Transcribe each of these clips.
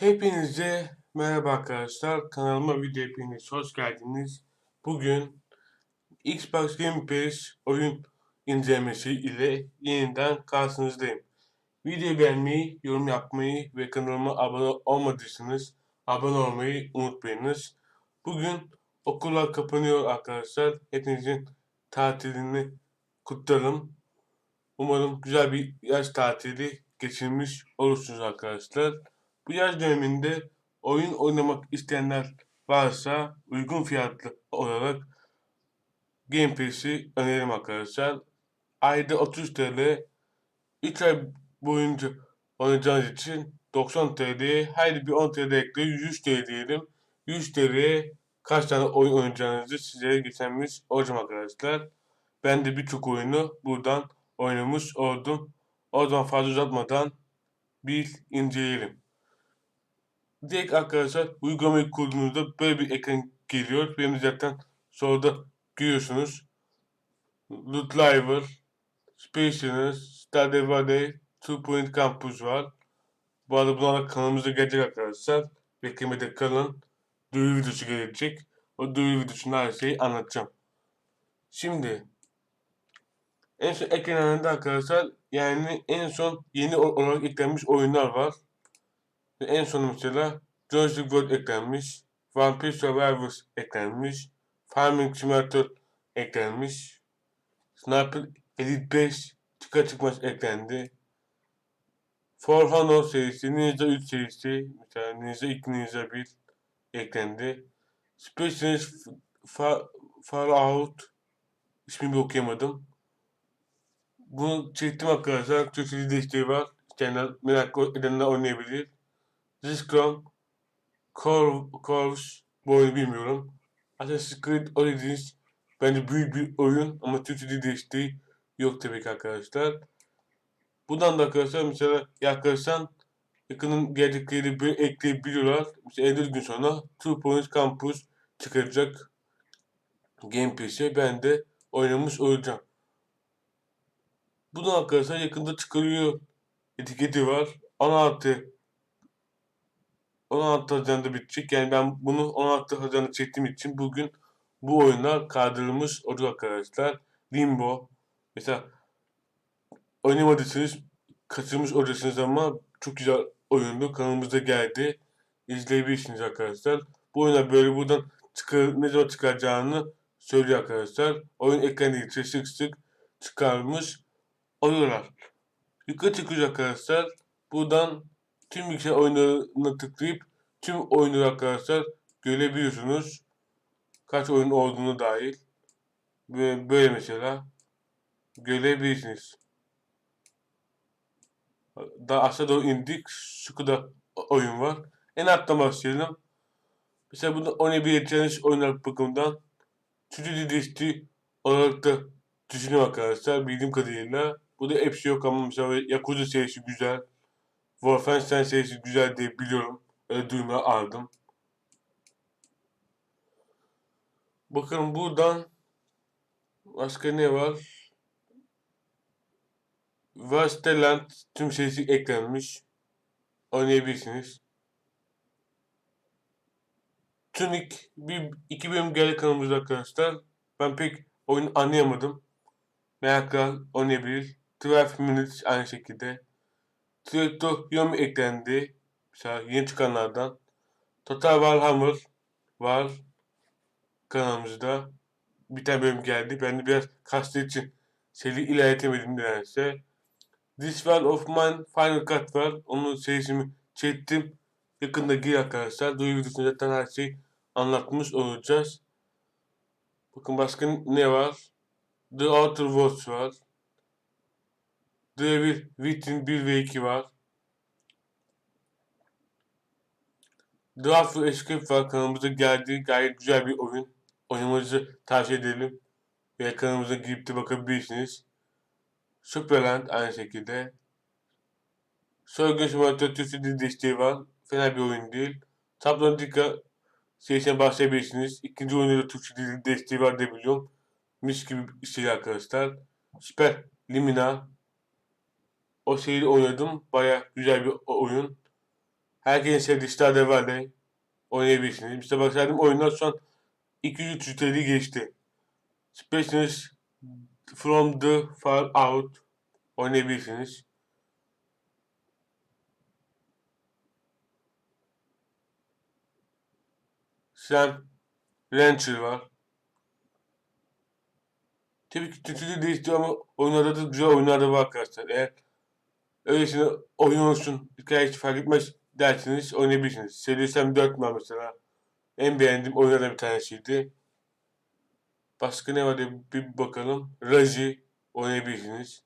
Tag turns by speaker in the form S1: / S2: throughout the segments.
S1: Hepinize merhaba arkadaşlar. Kanalıma video hepiniz hoş geldiniz. Bugün Xbox Game Pass oyun incelemesi ile yeniden karşınızdayım. Video beğenmeyi, yorum yapmayı ve kanalıma abone olmadıysanız abone olmayı unutmayınız. Bugün okullar kapanıyor arkadaşlar. Hepinizin tatilini kutlarım. Umarım güzel bir yaz tatili geçirmiş olursunuz arkadaşlar. Bu yaz döneminde oyun oynamak isteyenler varsa uygun fiyatlı olarak Game Pass'i öneririm arkadaşlar. Ayda 30 TL 3 ay boyunca oynayacağınız için 90 TL'ye her bir 10 TL ekle 100 TL diyelim. 100 TL'ye kaç tane oyun oynayacağınızı size geçenmiş olacağım arkadaşlar. Ben de birçok oyunu buradan oynamış oldum. O zaman fazla uzatmadan bir inceleyelim. Direkt arkadaşlar uygulamayı kurduğunuzda böyle bir ekran geliyor. Benim zaten solda görüyorsunuz. Loot Liver, Spacious, Stardew Valley, Two Point Campus var. Bu arada bunlar kanalımıza gelecek arkadaşlar. Beklemede kalın. Duyuru videosu gelecek. O duyuru videosunda her şeyi anlatacağım. Şimdi en son eklenende arkadaşlar yani en son yeni olarak eklenmiş oyunlar var. Ve en son mesela Jurassic World eklenmiş. Vampire Survivors eklenmiş. Farming Simulator eklenmiş. Sniper Elite 5 çıkar çıkmaz eklendi. For Honor serisi, Ninja 3 serisi, mesela Ninja 2, Ninja 1 eklendi. Space Far, Far Out ismini okuyamadım. Bunu çektim arkadaşlar. Türkçe desteği var. İsteyenler merak edenler oynayabilir. Discom, Corv, Corvus bu oyunu bilmiyorum. Assassin's Creed Origins bence büyük bir oyun ama Türkçe desteği yok tabii ki arkadaşlar. Bundan da arkadaşlar mesela yaklaşan yakının gelecekleri bir ekleyebiliyorlar. Mesela 50 gün sonra Two Points Campus çıkacak Game Pass'e ben de oynamış olacağım. Bunun arkadaşlar yakında çıkarıyor etiketi var. 16 16 Haziran'da bitecek. Yani ben bunu 16 Haziran'da çektiğim için bugün bu oyunlar kaldırılmış olacak arkadaşlar. Limbo. Mesela oynamadıysanız kaçırmış olacaksınız ama çok güzel oyundu. Kanalımıza geldi. İzleyebilirsiniz arkadaşlar. Bu oyunlar böyle buradan çıkar, ne zaman çıkaracağını söylüyor arkadaşlar. Oyun ekranı sık sık çıkarmış oluyorlar. Yukarı çıkacak arkadaşlar. Buradan tüm bilgisayar oyunlarına tıklayıp tüm oyunları arkadaşlar görebiliyorsunuz. Kaç oyun olduğunu dahil. Böyle mesela görebilirsiniz. Daha aşağı doğru indik. Şu kadar oyun var. En alttan başlayalım. Mesela bunu oynayabileceğiniz oyunlar bakımından Çocuğu dizisi olarak da düşünüyorum arkadaşlar bildiğim kadarıyla. Bu da hepsi yok ama mesela Yakuza serisi güzel. Wolfenstein serisi güzel diye biliyorum. Öyle duyma aldım. Bakın buradan başka ne var? Wasteland tüm serisi eklenmiş. Oynayabilirsiniz. Tunic bir iki bölüm geldi kanalımızda arkadaşlar. Ben pek oyunu anlayamadım. Merakla oynayabilir. 12 Minutes aynı şekilde. Yomi eklendi. Mesela yeni çıkanlardan. Total Warhammer var kanalımızda. Bir tane bölüm geldi. Ben de biraz kastığı için seri ilerletemedim nedense. This World of Mine Final Cut var. Onun serisini çektim. Yakında gir arkadaşlar. Duyuru videosunda zaten her şeyi anlatmış olacağız. Bakın başka ne var? The Outer Worlds var. Devil Within 1 ve 2 var. Draft Escape var kanalımıza geldi. Gayet güzel bir oyun. Oynamanızı tavsiye edelim. Ve kanalımıza girip de bakabilirsiniz. Superland aynı şekilde. Sorgun Simulator Türkçe desteği var. Fena bir oyun değil. Subnautica serisinden bahsedebilirsiniz. İkinci oyunda da Türkçe dili desteği var diye biliyorum. Mis gibi bir şey arkadaşlar. Süper Limina. O seriyi oynadım. Baya güzel bir oyun. Herkesin sevdiği Stardew Valley oynayabilirsiniz. İşte bak saydım oyunlar şu an 200-300 TL geçti. Spaces From the Far Out oynayabilirsiniz. Sam Rancher var. Tabii ki kötü değişti ama oyunlarda da güzel oyunlar da var arkadaşlar. Eğer öylesine oyun olsun, hikaye hiç fark etmez derseniz oynayabilirsiniz. Seriesem 4 var mesela. En beğendiğim oyunlardan bir tanesiydi. Başka ne var diye bir bakalım. Raji oynayabilirsiniz.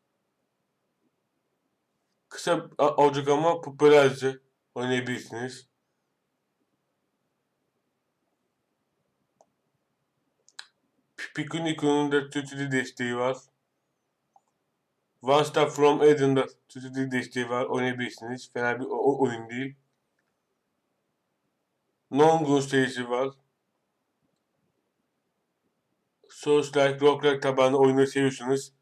S1: Kısa olacak ama popülerce oynayabilirsiniz. Picunico'nun da Tutuli desteği var. One Stop From Eden'da Tutuli desteği var. Oynayabilirsiniz. Fena bir oyun değil. Non-Gun serisi var. Souls-like, roguelike tabanlı oyunları seviyorsanız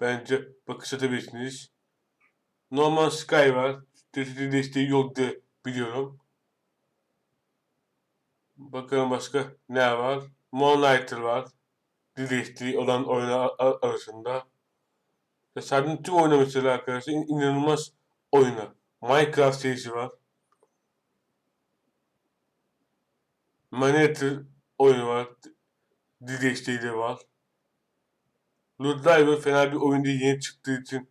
S1: bence bakış atabilirsiniz. No Man's Sky var. Tutuli desteği yok diye biliyorum. Bakalım başka ne var? Moonlighter var. Desteği olan oyunlar arasında. Ve sadece tüm oyunu mesela arkadaşlar in- inanılmaz oyunlar. Minecraft serisi var. Manhattan oyunu var. Dil desteği de var. Loot fena bir oyun değil. Yeni çıktığı için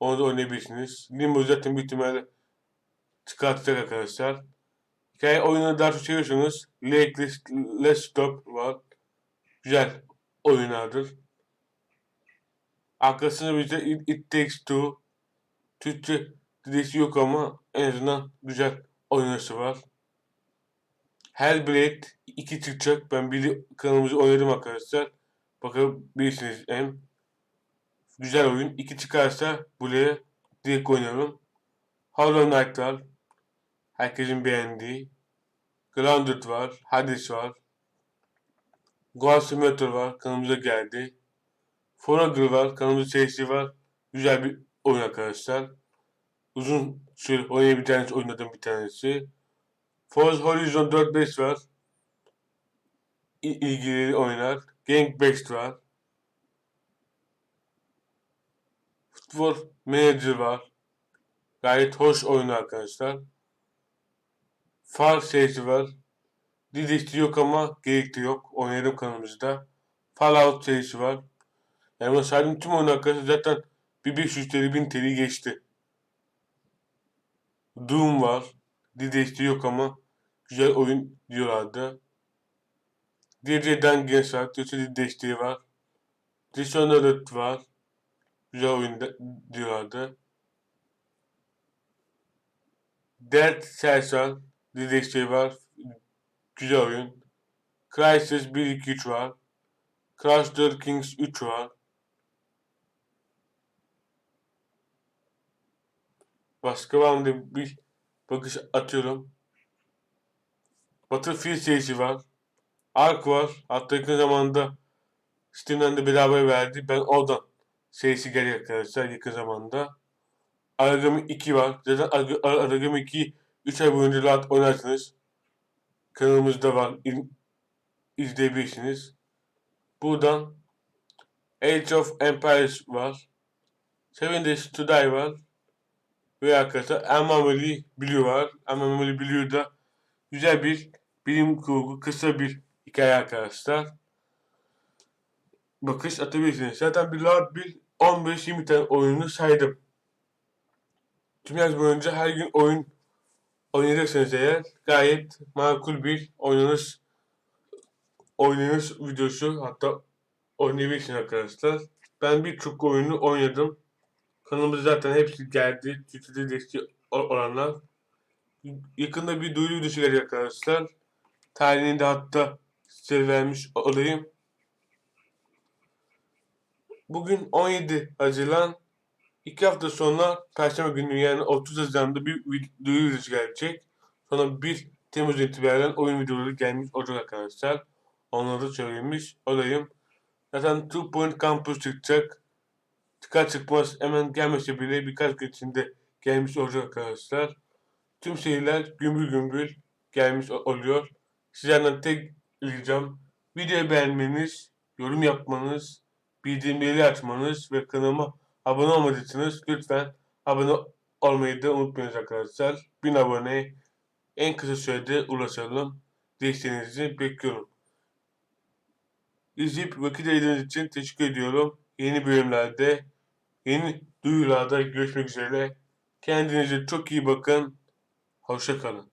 S1: onu da oynayabilirsiniz. Limbo zaten büyük ihtimalle çıkartacak arkadaşlar. Hikaye oyunları daha çok seviyorsanız Lake Let's Stop var. Güzel oyunlardır. Arkasında bize It, It Takes Two. Türkçe dizisi yok ama en azından güzel oynası var. Hellblade 2 çıkacak. Ben bir kanalımızı oynadım arkadaşlar. Bakabilirsiniz hem. Güzel oyun. 2 çıkarsa buraya direkt oynarım. Hollow Knight var. Herkesin beğendiği. Grounded var. Hades var. Goat Simulator var. Kanalımıza geldi. Forager var. Kanalımızın serisi var. Güzel bir oyun arkadaşlar. Uzun süre oynayabileceğiniz oyunlardan bir tanesi. Forza Horizon 4-5 var. İ- ilgili oynar. Gang Best var. Futbol Manager var. Gayet hoş oyun arkadaşlar. Far serisi var. Didişti yok ama gerekli yok. Oynadım kanalımızda. Fallout serisi var. Yani saydım tüm oyun arkadaşlar zaten bir 500 TL 1000 TL geçti. Doom var. Didişti yok ama güzel oyun diyorlardı. DJ'den genç var. Kötü desteği var. Dishonored var. Güzel oyun diyorlardı. Dead var. Desteği var. Güzel oyun. Crysis 1 2 3 var. Crash 4 Kings 3 var. Başka var mı diye bir bakış atıyorum. Battlefield serisi var. Ark var. Hatta yakın zamanda Steam'den de bedavaya verdi. Ben oradan serisi geliyor arkadaşlar yakın zamanda. Aragami 2 var. Zaten Arag- Ar- Aragami 2'yi 3 ay boyunca rahat oynarsınız. Kanalımızda var. İn- izleyebilirsiniz. Buradan Age of Empires var. Seven Days to Die var. Ve arkadaşlar Emameli Blue var. Emameli Blue'da güzel bir bilim kurgu, kısa bir hikaye arkadaşlar. Bakış atabilirsiniz. Zaten bir rahat bir 15-20 tane oyunu saydım. Tüm yaz boyunca her gün oyun oynayacaksanız eğer gayet makul bir oynanış oynanış videosu hatta oynayabilirsiniz arkadaşlar. Ben birçok oyunu oynadım. Kanalımıza zaten hepsi geldi. Twitter'da desteği o- olanlar. Yakında bir duyuru videosu gelecek arkadaşlar. Tarihini de hatta size vermiş olayım. Bugün 17 Haziran. İki hafta sonra Perşembe günü yani 30 Haziran'da bir duyuru gelecek. Sonra 1 Temmuz itibaren oyun videoları gelmiş olacak arkadaşlar. Onları söylemiş olayım. Zaten Two Point Campus çıkacak. Çıkar çıkmaz hemen gelmese bile birkaç gün içinde gelmiş olacak arkadaşlar. tüm seriler gümbür gümbür gelmiş oluyor. Sizlerden tek ricam videoyu beğenmeniz, yorum yapmanız, bildirimleri açmanız ve kanalıma abone olmadıysanız lütfen abone olmayı da unutmayınız arkadaşlar. 1000 aboneye en kısa sürede ulaşalım. Desteğinizi bekliyorum. İzleyip vakit ayırdığınız için teşekkür ediyorum. Yeni bölümlerde, yeni duyurularda görüşmek üzere. Kendinize çok iyi bakın. Hoşça kalın.